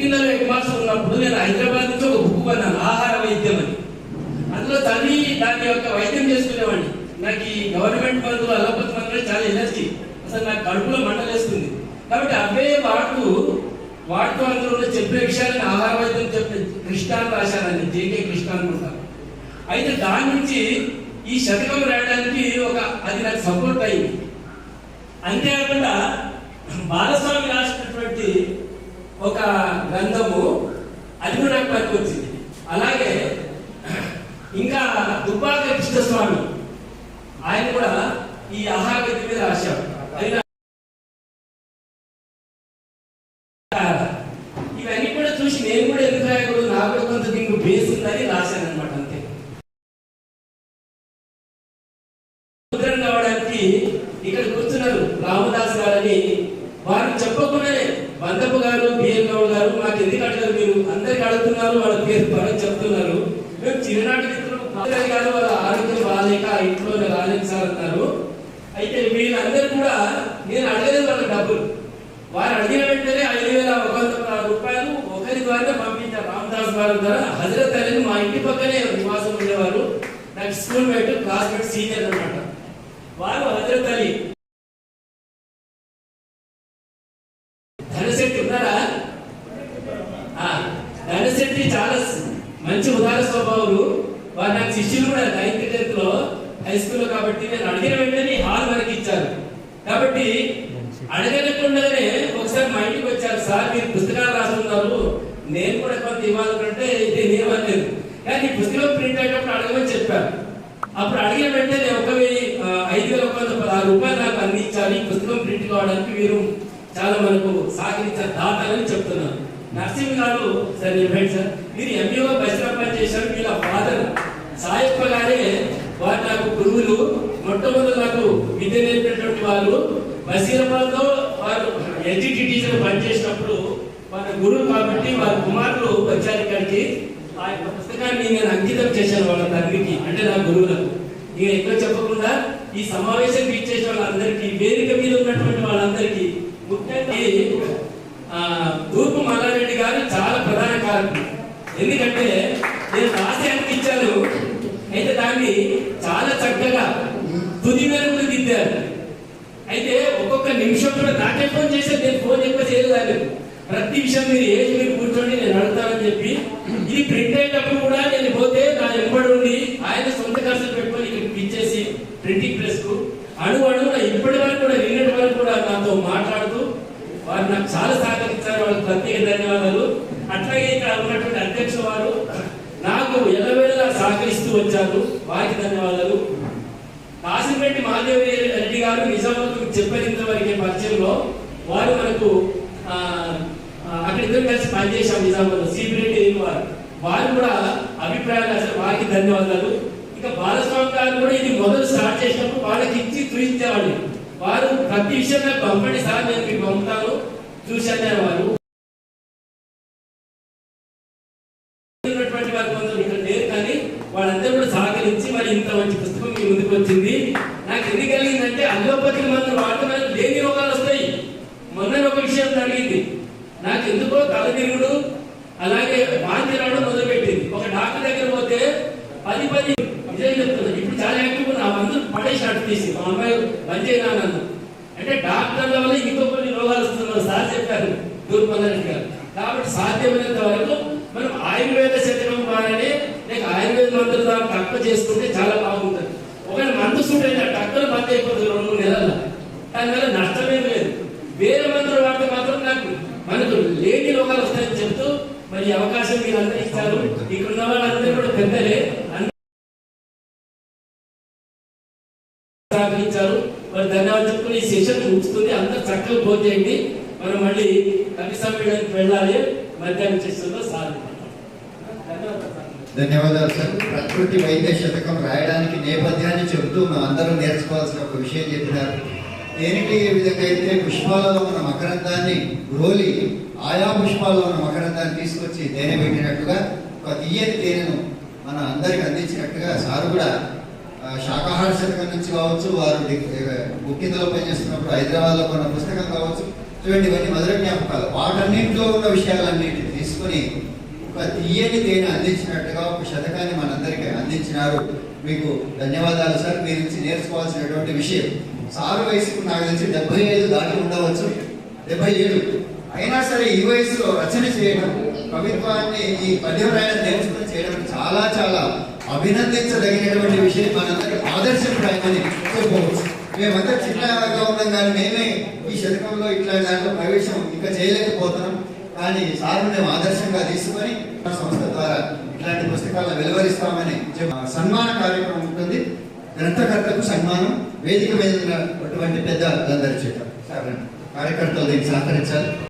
పుట్టినలో head master ఉన్నప్పుడు నేను హైదరాబాద్ నుంచి ఒక బుక్ కొన్నాను ఆహార వైద్యం అని. అందులో తల్లి దాని యొక్క వైద్యం చేసుకునేవాడిని. నాకు ఈ గవర్నమెంట్ మందులు అలోపతి మందులు చాలా ఎనర్జీ అసలు నాకు కడుపులో మంటలేస్తుంది కాబట్టి అవే వాడుతూ వాడుతూ అందులో ఉన్న చెప్పే విషయాలను ఆహార వైద్యం చెప్పే కృష్ణ అని రాశానండి జేకే కృష్ణ అనుకుంటాను అయితే దాని నుంచి ఈ శతకం రాయడానికి ఒక అది నాకు సపోర్ట్ అయింది. అంతేకాకుండా బాలస్వామి రాసినటువంటి ఒక గ్రంథము అది కూడా నాకు పనికొచ్చింది అలాగే ఇంకా దుబ్బాక కృష్ణస్వామి ఆయన కూడా ఈ అహాగతి మీద రాశాడు అది ఇవన్నీ కూడా చూసి నేను కూడా ఎందుకు రాయకూడదు? నాకు కూడా కొంత దీనికి బేస్ ఉందని రాశాను అనమాట అంతే. సముద్రం కావడానికి ఇక్కడ కూర్చున్నారు రామదాస్ గారని. వారు చెప్పకుండానే బందపు గారు బిఎల్ గౌడ్ గారు మాకు ఎందుకు అడగరు మీరు? అందరికి అడుగుతున్నారు వాళ్ళ పేరు పరం చెప్తున్నారు. మేము చిన్ననాటి మిత్రులు గారు వాళ్ళ ఆరోగ్యం బాగాలేక ఇంట్లో రాలేదు సార్ అన్నారు. అయితే వీళ్ళందరూ కూడా నేను అడగలేదు వాళ్ళ డబ్బులు. వారు అడిగిన వెంటనే ఐదు వేల ఒక వంద రూపాయలు ఒకరి ద్వారా పంపించారు. రామదాస్ గారి ద్వారా హజరత్ అలీని మా ఇంటి పక్కనే నివాసం ఉండేవారు. నాకు స్కూల్ మేట్ క్లాస్మేట్ సీనియర్ అన్నమాట. వారు హజరత్ నాకు శిష్యులు కూడా నైన్త్ టెన్త్లో హై స్కూల్లో కాబట్టి నేను అడిగిన వెంటనే హాల్ వరకు ఇచ్చారు. కాబట్టి అడగకుండానే ఒకసారి మా ఇంటికి వచ్చారు. సార్ మీరు పుస్తకాలు రాస్తున్నారు. నేను కూడా కొంత ఇవ్వాలంటే ఇది నేను అనలేదు కానీ పుస్తకం ప్రింట్ అయ్యేటప్పుడు అడగమని చెప్పారు. అప్పుడు అడిగిన వెంటనే ఒక వెయ్యి ఐదు వేల ఒక వంద పదహారు రూపాయలు నాకు అందించాలి ఈ పుస్తకం ప్రింట్ కావడానికి మీరు చాలా మనకు సహకరించారు దాతాలని చెప్తున్నాను నరసింహ గారు సార్ చెప్పండి సార్. మీరు ఎంఈఓ బస్సులప్ప చేశారు. వీళ్ళ ఫాదర్ సాయప్ప గారే వారు నాకు గురువులు మొట్టమొదటి నాకు విద్య నేర్పినటువంటి వాళ్ళు బసీరాబాద్లో వారు ఎన్జిటి టీచర్ పనిచేసినప్పుడు వారి గురువు కాబట్టి వారి కుమారులు వచ్చారు ఇక్కడికి. ఆ యొక్క పుస్తకాన్ని నేను అంకితం చేశాను వాళ్ళ అంటే నా గురువులకు. ఇక ఎక్కువ చెప్పకుండా ఈ సమావేశం ఇచ్చేసిన వాళ్ళందరికీ వేదిక మీద ఉన్నటువంటి వాళ్ళందరికీ ముఖ్యంగా ఆ, తూర్పు మల్లారెడ్డి గారు చాలా ప్రధాన కారణం ఎందుకంటే నేను రాసేందుకు ఇచ్చాను. అయితే దాన్ని చాలా చక్కగా తుది మేరకు దిద్దారు. అయితే ఒక్కొక్క నిమిషం కూడా నాకే ఫోన్ చేశారు నేను ఫోన్ ఎక్కువ చేయలేదు. ప్రతి విషయం మీరు ఏజ్ మీరు కూర్చోండి నేను అడుగుతానని చెప్పి. ఇది ప్రింట్ అయ్యేటప్పుడు కూడా నేను పోతే నా ఎంబడి ఉండి ఆయన సొంత ఖర్చులు పెట్టుకొని ఇక్కడ ఇచ్చేసి ప్రింటింగ్ ప్రెస్కు అడుగు అడుగున ఇప్పటి వరకు కూడా నిన్నటి వరకు కూడా నాతో మాట్లాడుతూ వారు నాకు చాలా సహకరించారు. వాళ్ళకి ప్రత్యేక ధన్యవాదాలు. అట్లాగే ఇక్కడ ఉన్నటువంటి అధ్యక్షుల వారు నాకు ఎలవేళలా సహకరిస్తూ వచ్చారు. వారికి ధన్యవాదాలు. కాసిరెడ్డి మహాదేవి రెడ్డి గారు నిజామాబాద్ చెప్పేంత వరకే పరిచయంలో వారు మనకు అక్కడ ఇద్దరు కలిసి పనిచేశాం నిజామాబాద్ సిబిరెడ్డి వారు. వారు కూడా అభిప్రాయాలు అసలు వారికి ధన్యవాదాలు. ఇంకా బాలస్వామి గారు కూడా ఇది మొదలు స్టార్ట్ చేసినప్పుడు వాళ్ళకి ఇచ్చి చూపించేవాళ్ళు వారు ప్రతి విషయం నాకు పంపండి సార్ నేను మీకు పంపుతాను. చూశాను వారు ఉన్నటువంటి వారు కొందరు ఇక్కడ లేరు కానీ వాళ్ళందరూ కూడా సహకరించి మరి ఇంత మంచి పుస్తకం మీ ముందుకు వచ్చింది. నాకు ఎందుకు కలిగిందంటే అల్లోపతి మందులు వాడటం లేని రోగాలు వస్తాయి. మొన్న ఒక విషయం జరిగింది. నాకు ఎందుకో తల తిరుగుడు అలాగే వాంతి రావడం మొదలుపెట్టింది. ఒక డాక్టర్ దగ్గర పోతే పది పది నిజం చెప్తున్నా. ఇప్పుడు చాలా యాక్టివ్ నా మందులు పడేసి అటు తీసి మా అమ్మాయి బంద్ చేయనా అంటే డాక్టర్ల వల్ల ఇంకో కొన్ని రోగాలు వస్తున్నారు సార్ చెప్పారు దూర్పందరెడ్డి గారు. కాబట్టి సాధ్యమైనంత వరకు మనం ఆయుర్వేద శతకం మందుల తక్కువ చేసుకుంటే చాలా బాగుంటుంది. ఒకవేళ మందు సూట్ అయితే టక్కున బంద్ అయిపోతుంది రెండు మూడు నెలల దానివల్ల నష్టమేం లేదు. వేరే మందులు వాడితే మాత్రం నాకు మనకు లేని లోకాలు వస్తాయని చెప్తూ మరి అవకాశం మీరు అందరూ ఇస్తారు ఇక్కడ ఉన్న వాళ్ళందరూ కూడా పెద్దలే. సాగించారు మరి ధన్యవాదాలు చెప్పుకుని ఈ సెషన్ ముగుస్తుంది. అందరూ చక్కగా పోతేయండి మనం మళ్ళీ కవి సమ్మేళనకి వెళ్ళాలి. మధ్యాహ్నం చేస్తుందో సాధించాలి ధన్యవాదాలు. ధన్యవాదాలు సార్. ప్రకృతి వైద్య శతకం రాయడానికి నేపథ్యాన్ని చెబుతూ అందరూ నేర్చుకోవాల్సిన ఒక విషయం చెప్పినారు. దేనికి ఏ విధంగా అయితే పుష్పాలలో ఉన్న మకరందాన్ని రోలి ఆయా పుష్పాల్లో ఉన్న మకరందాన్ని తీసుకొచ్చి తేనె పెట్టినట్టుగా ఒక తీయని తేనెను మన అందరికి అందించినట్టుగా సారు కూడా శాకాహార శతకం నుంచి కావచ్చు వారు ముఖ్యంగా పనిచేస్తున్నప్పుడు హైదరాబాద్లో కొన్న పుస్తకం కావచ్చు చూడండి ఇవన్నీ మధుర జ్ఞాపకాలు. వాటన్నింటిలో ఉన్న విషయాలన్నింటినీ తీసుకొని తీయని దేని అందించినట్టుగా ఒక శతకాన్ని మనందరికీ అందించినారు. మీకు ధన్యవాదాలు సార్. మీ నుంచి నేర్చుకోవాల్సినటువంటి విషయం. సారు వయసుకు నాకు తెలిసి డెబ్బై ఐదు దాటి ఉండవచ్చు. డెబ్బై ఏడు. అయినా సరే ఈ వయసులో రచన చేయడం కవిత్వాన్ని ఈ పద్యం నేర్చుకుని చేయడం చాలా చాలా అభినందించదగినటువంటి విషయం మనందరికీ ఆదర్శప్రాయమని చెప్పుకోవచ్చు. మేమంతా చిన్నగా ఉన్నాం కానీ మేమే ఈ శతకంలో ఇట్లా దాంట్లో ప్రవేశం ఇంకా చేయలేకపోతున్నాం. కానీ సార్ మేము ఆదర్శంగా తీసుకొని సంస్థ ద్వారా ఇట్లాంటి పుస్తకాలను వెలువరిస్తామని సన్మాన కార్యక్రమం ఉంటుంది. గ్రంథకర్తకు సన్మానం వేదిక మీద ఉన్నటువంటి పెద్ద అందరి చేత. సార్ కార్యకర్తలు దీనికి సహకరించాలి.